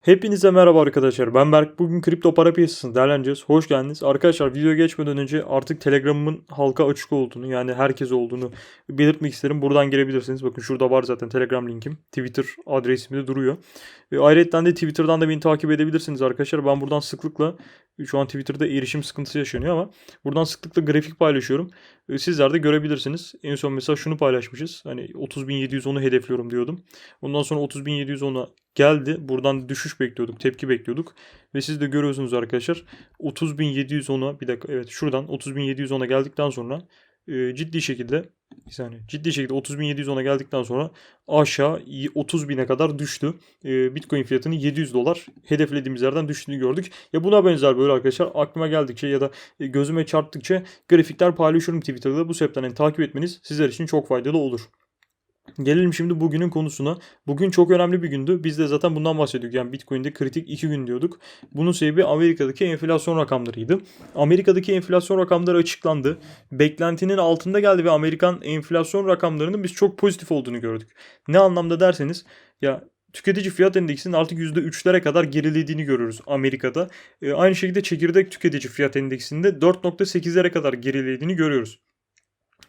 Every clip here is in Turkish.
Hepinize merhaba arkadaşlar. Ben Berk. Bugün kripto para piyasasını değerlendireceğiz. Hoş geldiniz. Arkadaşlar videoya geçmeden önce artık Telegram'ımın halka açık olduğunu yani herkes olduğunu belirtmek isterim. Buradan girebilirsiniz. Bakın şurada var zaten Telegram linkim. Twitter adresim de duruyor. Ve ayrıca de Twitter'dan da beni takip edebilirsiniz arkadaşlar. Ben buradan sıklıkla şu an Twitter'da erişim sıkıntısı yaşanıyor ama buradan sıklıkla grafik paylaşıyorum. E, Sizler de görebilirsiniz. En son mesela şunu paylaşmışız. Hani 30.710'u hedefliyorum diyordum. Ondan sonra 30.710'a geldi. Buradan düşüş bekliyorduk, tepki bekliyorduk. Ve siz de görüyorsunuz arkadaşlar 30.710'a bir dakika evet şuradan 30.710'a geldikten sonra e, ciddi şekilde bir saniye ciddi şekilde 30.710'a geldikten sonra aşağı 30.000'e kadar düştü. E, Bitcoin fiyatının 700 dolar hedeflediğimiz yerden düştüğünü gördük. Ya buna benzer böyle arkadaşlar aklıma geldikçe ya da e, gözüme çarptıkça grafikler paylaşıyorum Twitter'da. Bu sebepten hani takip etmeniz sizler için çok faydalı olur. Gelelim şimdi bugünün konusuna. Bugün çok önemli bir gündü. Biz de zaten bundan bahsediyorduk. Yani Bitcoin'de kritik 2 gün diyorduk. Bunun sebebi Amerika'daki enflasyon rakamlarıydı. Amerika'daki enflasyon rakamları açıklandı. Beklentinin altında geldi ve Amerikan enflasyon rakamlarının biz çok pozitif olduğunu gördük. Ne anlamda derseniz ya tüketici fiyat endeksinin artık %3'lere kadar gerilediğini görüyoruz Amerika'da. E, aynı şekilde çekirdek tüketici fiyat endeksinde 4.8'lere kadar gerilediğini görüyoruz.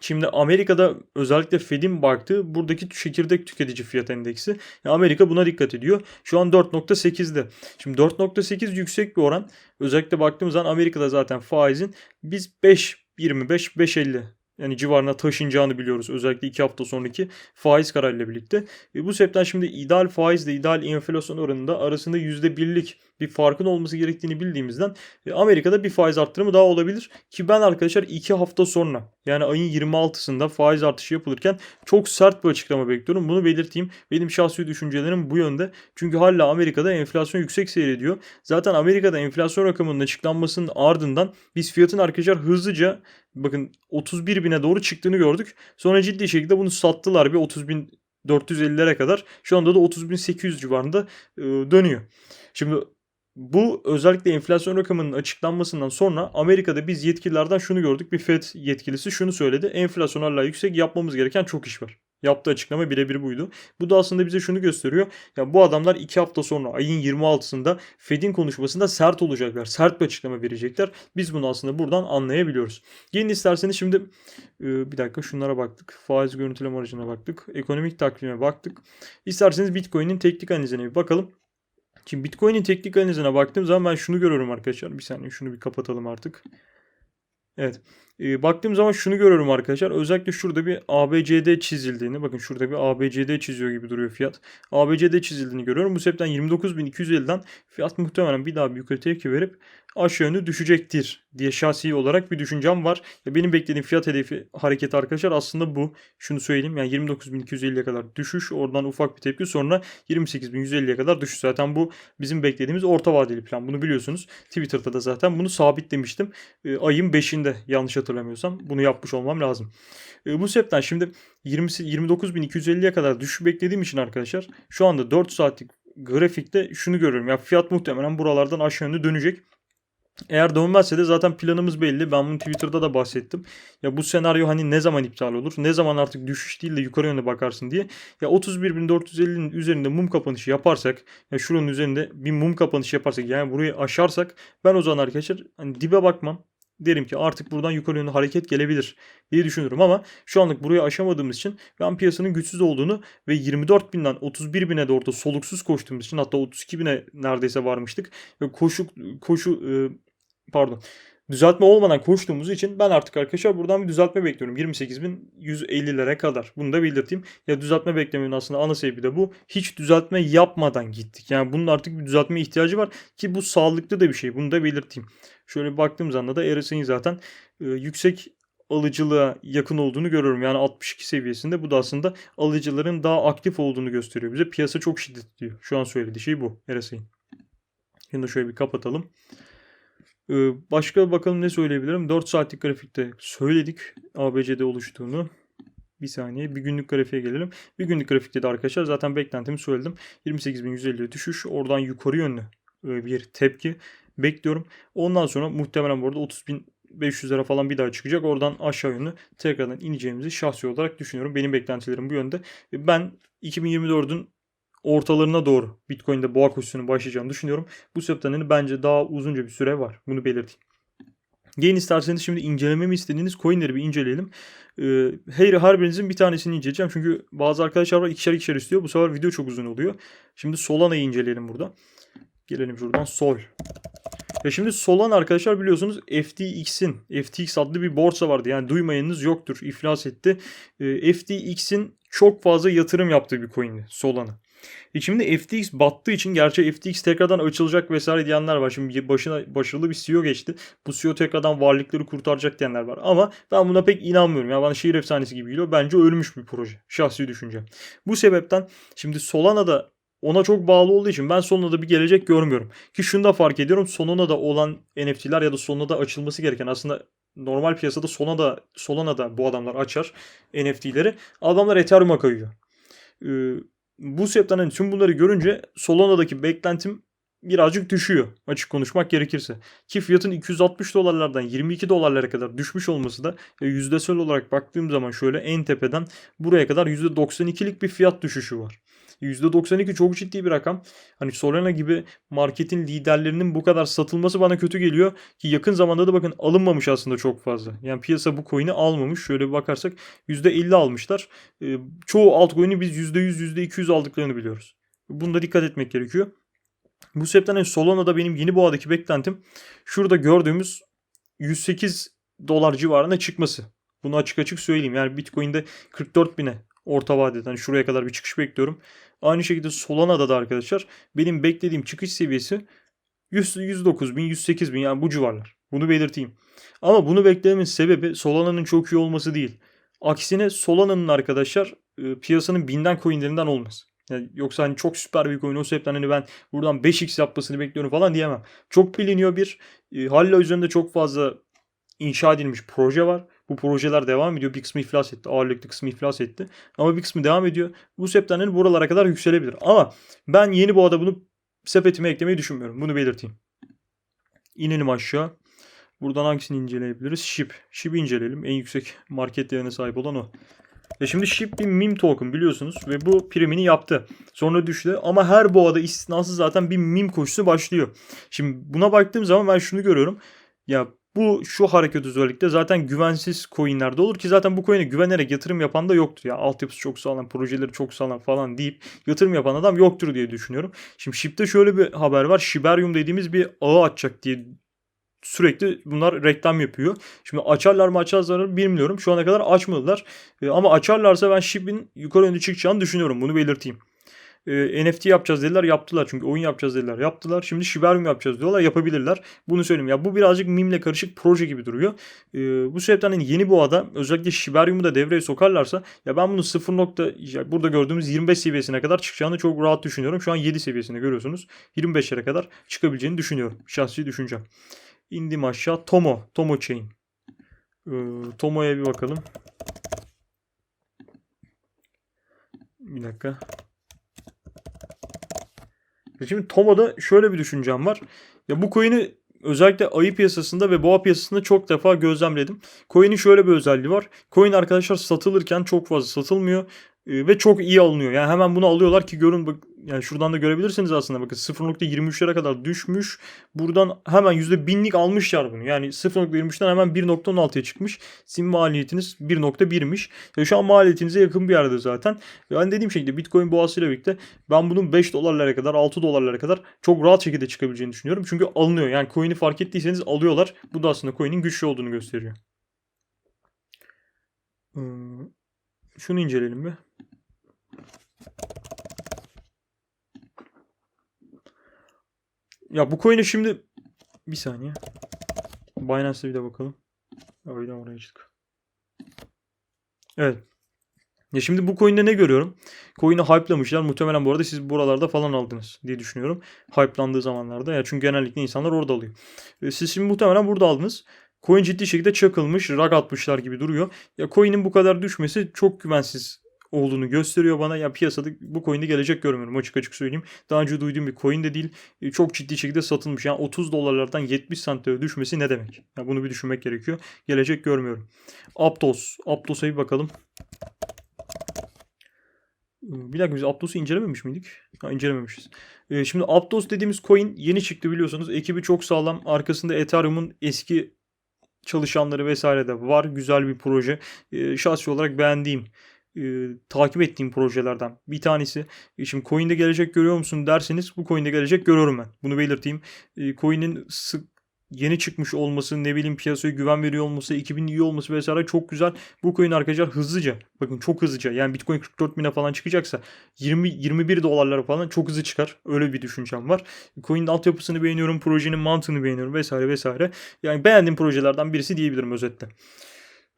Şimdi Amerika'da özellikle Fed'in baktığı buradaki çekirdek tüketici fiyat endeksi. Amerika buna dikkat ediyor. Şu an 4.8'de. Şimdi 4.8 yüksek bir oran. Özellikle baktığımız zaman Amerika'da zaten faizin biz 5 25 5.50 yani civarına taşınacağını biliyoruz. Özellikle 2 hafta sonraki faiz kararıyla birlikte. E bu sebepten şimdi ideal faizle ideal enflasyon oranında arasında %1'lik bir farkın olması gerektiğini bildiğimizden e, Amerika'da bir faiz arttırımı daha olabilir. Ki ben arkadaşlar 2 hafta sonra yani ayın 26'sında faiz artışı yapılırken çok sert bir açıklama bekliyorum. Bunu belirteyim. Benim şahsi düşüncelerim bu yönde. Çünkü hala Amerika'da enflasyon yüksek seyrediyor. Zaten Amerika'da enflasyon rakamının açıklanmasının ardından biz fiyatın arkadaşlar hızlıca bakın 31 bine doğru çıktığını gördük. Sonra ciddi şekilde bunu sattılar bir 30 bin 450'lere kadar. Şu anda da 30.800 civarında e, dönüyor. Şimdi bu özellikle enflasyon rakamının açıklanmasından sonra Amerika'da biz yetkililerden şunu gördük. Bir FED yetkilisi şunu söyledi. Enflasyon hala yüksek yapmamız gereken çok iş var. Yaptığı açıklama birebir buydu. Bu da aslında bize şunu gösteriyor. Ya bu adamlar 2 hafta sonra ayın 26'sında Fed'in konuşmasında sert olacaklar. Sert bir açıklama verecekler. Biz bunu aslında buradan anlayabiliyoruz. Gelin isterseniz şimdi e, bir dakika şunlara baktık. Faiz görüntüleme aracına baktık. Ekonomik takvime baktık. İsterseniz Bitcoin'in teknik analizine bir bakalım. Şimdi Bitcoin'in teknik analizine baktığım zaman ben şunu görüyorum arkadaşlar. Bir saniye şunu bir kapatalım artık. Evet. Ee, baktığım zaman şunu görüyorum arkadaşlar. Özellikle şurada bir ABCD çizildiğini. Bakın şurada bir ABCD çiziyor gibi duruyor fiyat. ABCD çizildiğini görüyorum. Bu sebepten 29.250'den fiyat muhtemelen bir daha bir yukarı tepki verip aşağı yönlü düşecektir diye şahsi olarak bir düşüncem var. Benim beklediğim fiyat hedefi hareket arkadaşlar aslında bu. Şunu söyleyeyim yani 29.250'ye kadar düşüş oradan ufak bir tepki sonra 28.150'ye kadar düşüş. Zaten bu bizim beklediğimiz orta vadeli plan. Bunu biliyorsunuz. Twitter'da da zaten bunu sabitlemiştim. E, ayın 5'inde yanlış hatırlamıyorsam bunu yapmış olmam lazım. E, bu sebepten şimdi 20 29.250'ye kadar düşüş beklediğim için arkadaşlar şu anda 4 saatlik grafikte şunu görüyorum. Ya fiyat muhtemelen buralardan aşağı yönlü dönecek. Eğer dönmezse de zaten planımız belli. Ben bunu Twitter'da da bahsettim. Ya bu senaryo hani ne zaman iptal olur? Ne zaman artık düşüş değil de yukarı yönde bakarsın diye. Ya 31.450'nin üzerinde mum kapanışı yaparsak ya şuranın üzerinde bir mum kapanışı yaparsak yani burayı aşarsak ben o zaman arkadaşlar hani dibe bakmam derim ki artık buradan yukarı yönlü hareket gelebilir diye düşünürüm ama şu anlık burayı aşamadığımız için ben piyasanın güçsüz olduğunu ve 24 binden 31 bine doğru da soluksuz koştuğumuz için hatta 32 bine neredeyse varmıştık koşu koşu e, pardon düzeltme olmadan koştuğumuz için ben artık arkadaşlar buradan bir düzeltme bekliyorum. 28.150'lere kadar. Bunu da belirteyim. Ya düzeltme beklemenin aslında ana sebebi de bu. Hiç düzeltme yapmadan gittik. Yani bunun artık bir düzeltme ihtiyacı var ki bu sağlıklı da bir şey. Bunu da belirteyim. Şöyle baktığım zaman da RSI'nin zaten e, yüksek alıcılığa yakın olduğunu görüyorum. Yani 62 seviyesinde bu da aslında alıcıların daha aktif olduğunu gösteriyor bize. Piyasa çok şiddetli diyor. Şu an söylediği şey bu RSI'nin. Şimdi şöyle bir kapatalım. Ee, başka bakalım ne söyleyebilirim. 4 saatlik grafikte söyledik ABC'de oluştuğunu. Bir saniye bir günlük grafiğe gelelim. Bir günlük grafikte de arkadaşlar zaten beklentimi söyledim. 28.150'ye düşüş. Oradan yukarı yönlü e, bir tepki bekliyorum. Ondan sonra muhtemelen bu arada 30.500'lere falan bir daha çıkacak. Oradan aşağı yönlü tekrardan ineceğimizi şahsi olarak düşünüyorum. Benim beklentilerim bu yönde. Ben 2024'ün ortalarına doğru Bitcoin'de boğa koşusunun başlayacağını düşünüyorum. Bu sebepten bence daha uzunca bir süre var. Bunu belirteyim. Gelin isterseniz şimdi incelememi istediğiniz coinleri bir inceleyelim. Ee, her, her birinizin bir tanesini inceleyeceğim. Çünkü bazı arkadaşlar var ikişer ikişer istiyor. Bu sefer video çok uzun oluyor. Şimdi Solana'yı inceleyelim burada. Gelelim şuradan Sol. Ya şimdi Solana arkadaşlar biliyorsunuz FTX'in FTX adlı bir borsa vardı. Yani duymayanınız yoktur. İflas etti. Ee, FTX'in çok fazla yatırım yaptığı bir coin'di Solana. E şimdi FTX battığı için gerçi FTX tekrardan açılacak vesaire diyenler var. Şimdi başına başarılı bir CEO geçti. Bu CEO tekrardan varlıkları kurtaracak diyenler var. Ama ben buna pek inanmıyorum. Ya bana şehir efsanesi gibi geliyor. Bence ölmüş bir proje. Şahsi düşüncem. Bu sebepten şimdi Solana'da ona çok bağlı olduğu için ben Solana'da bir gelecek görmüyorum. Ki şunu da fark ediyorum. Solana'da olan NFT'ler ya da Solana'da açılması gereken aslında normal piyasada Solana'da, Solana'da bu adamlar açar NFT'leri. Adamlar Ethereum'a kayıyor. Ee, bu sebepten hani tüm bunları görünce Solana'daki beklentim birazcık düşüyor açık konuşmak gerekirse. Ki fiyatın 260 dolarlardan 22 dolarlara kadar düşmüş olması da yüzdesel olarak baktığım zaman şöyle en tepeden buraya kadar %92'lik bir fiyat düşüşü var. %92 çok ciddi bir rakam. Hani Solana gibi marketin liderlerinin bu kadar satılması bana kötü geliyor. Ki yakın zamanda da bakın alınmamış aslında çok fazla. Yani piyasa bu coin'i almamış. Şöyle bir bakarsak %50 almışlar. Ee, çoğu altcoin'i biz %100, %200 aldıklarını biliyoruz. Bunda dikkat etmek gerekiyor. Bu sebepten hani Solana'da benim yeni boğadaki beklentim şurada gördüğümüz 108 dolar civarına çıkması. Bunu açık açık söyleyeyim. Yani Bitcoin'de 44 bine orta vadeden hani şuraya kadar bir çıkış bekliyorum. Aynı şekilde Solana'da da arkadaşlar benim beklediğim çıkış seviyesi 109 bin 108 bin yani bu civarlar. Bunu belirteyim. Ama bunu beklememin sebebi Solana'nın çok iyi olması değil. Aksine Solana'nın arkadaşlar e, piyasanın binden coinlerinden olması. Yani yoksa hani çok süper bir coin o sebepten hani ben buradan 5x yapmasını bekliyorum falan diyemem. Çok biliniyor bir. E, Halla üzerinde çok fazla inşa edilmiş proje var. Bu projeler devam ediyor. Bir kısmı iflas etti. Ağırlıklı kısmı iflas etti. Ama bir kısmı devam ediyor. Bu sebepten hani buralara kadar yükselebilir. Ama ben yeni boğada bunu sepetime eklemeyi düşünmüyorum. Bunu belirteyim. İnelim aşağı. Buradan hangisini inceleyebiliriz? SHIB. SHIB'i inceleyelim. En yüksek market değerine sahip olan o. Ya şimdi SHIB bir meme token biliyorsunuz ve bu primini yaptı. Sonra düştü ama her boğada istisnasız zaten bir meme koşusu başlıyor. Şimdi buna baktığım zaman ben şunu görüyorum. Ya bu şu hareket özellikle zaten güvensiz coinlerde olur ki zaten bu coin'e güvenerek yatırım yapan da yoktur. Ya altyapısı çok sağlam, projeleri çok sağlam falan deyip yatırım yapan adam yoktur diye düşünüyorum. Şimdi SHIB'de şöyle bir haber var. Shibarium dediğimiz bir ağı açacak diye sürekli bunlar reklam yapıyor. Şimdi açarlar mı açarlar mı bilmiyorum. Şu ana kadar açmadılar. E, ama açarlarsa ben SHIB'in yukarı yönlü çıkacağını düşünüyorum. Bunu belirteyim e, NFT yapacağız dediler yaptılar. Çünkü oyun yapacağız dediler yaptılar. Şimdi Shibarium yapacağız diyorlar yapabilirler. Bunu söyleyeyim. Ya bu birazcık mimle karışık proje gibi duruyor. E, bu sebepten hani yeni bu adam özellikle Shibarium'u da devreye sokarlarsa ya ben bunu 0. Nokta, ya burada gördüğümüz 25 seviyesine kadar çıkacağını çok rahat düşünüyorum. Şu an 7 seviyesinde görüyorsunuz. 25'lere kadar çıkabileceğini düşünüyorum. Şahsi düşüncem. İndim aşağı. Tomo. Tomo Chain. Ee, Tomo'ya bir bakalım. Bir dakika. Şimdi Tomo'da şöyle bir düşüncem var. Ya bu coin'i özellikle ayı piyasasında ve boğa piyasasında çok defa gözlemledim. Coin'in şöyle bir özelliği var. Coin arkadaşlar satılırken çok fazla satılmıyor ve çok iyi alınıyor. Yani hemen bunu alıyorlar ki görün yani şuradan da görebilirsiniz aslında bakın 0.23'lere kadar düşmüş. Buradan hemen %1000'lik almışlar bunu. Yani 0.23'ten hemen 1.16'ya çıkmış. Sizin maliyetiniz 1.1'miş. Ya şu an maliyetinize yakın bir yerde zaten. Yani dediğim şekilde Bitcoin boğasıyla birlikte ben bunun 5 dolarlara kadar 6 dolarlara kadar çok rahat şekilde çıkabileceğini düşünüyorum. Çünkü alınıyor. Yani coin'i fark ettiyseniz alıyorlar. Bu da aslında coin'in güçlü olduğunu gösteriyor. Hmm. Şunu inceleyelim bir. Ya bu coin'e şimdi bir saniye. Binance'e bir de bakalım. Öyle oraya çıktık. Evet. Ya şimdi bu coin'de ne görüyorum? Coin'i hype'lamışlar. Muhtemelen bu arada siz buralarda falan aldınız diye düşünüyorum. Hype'landığı zamanlarda. Ya çünkü genellikle insanlar orada alıyor. E, siz şimdi muhtemelen burada aldınız. Coin ciddi şekilde çakılmış, rag atmışlar gibi duruyor. Ya coin'in bu kadar düşmesi çok güvensiz olduğunu gösteriyor bana. Ya piyasada bu coin'de gelecek görmüyorum açık açık söyleyeyim. Daha önce duyduğum bir coin de değil. E, çok ciddi şekilde satılmış. Yani 30 dolarlardan 70 sente düşmesi ne demek? Ya bunu bir düşünmek gerekiyor. Gelecek görmüyorum. Aptos. Aptos'a bir bakalım. Bir dakika biz Aptos'u incelememiş miydik? Ha, incelememişiz. Ee, şimdi Aptos dediğimiz coin yeni çıktı biliyorsunuz. Ekibi çok sağlam. Arkasında Ethereum'un eski çalışanları vesaire de var. Güzel bir proje. Ee, şahsi olarak beğendiğim, e, takip ettiğim projelerden bir tanesi. E, şimdi coin'de gelecek görüyor musun derseniz bu coin'de gelecek görüyorum ben. Bunu belirteyim. E, coin'in sık yeni çıkmış olması, ne bileyim piyasaya güven veriyor olması, 2000 iyi olması vesaire çok güzel. Bu coin arkadaşlar hızlıca, bakın çok hızlıca yani Bitcoin 44 bine falan çıkacaksa 20 21 dolarlara falan çok hızlı çıkar. Öyle bir düşüncem var. Coin'in altyapısını beğeniyorum, projenin mantığını beğeniyorum vesaire vesaire. Yani beğendiğim projelerden birisi diyebilirim özetle.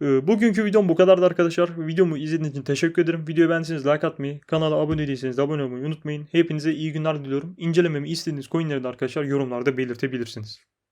Ee, Bugünkü videom bu kadardı arkadaşlar. Videomu izlediğiniz için teşekkür ederim. Videoyu beğendiyseniz like atmayı, kanala abone değilseniz de abone olmayı unutmayın. Hepinize iyi günler diliyorum. İncelememi istediğiniz coinleri de arkadaşlar yorumlarda belirtebilirsiniz.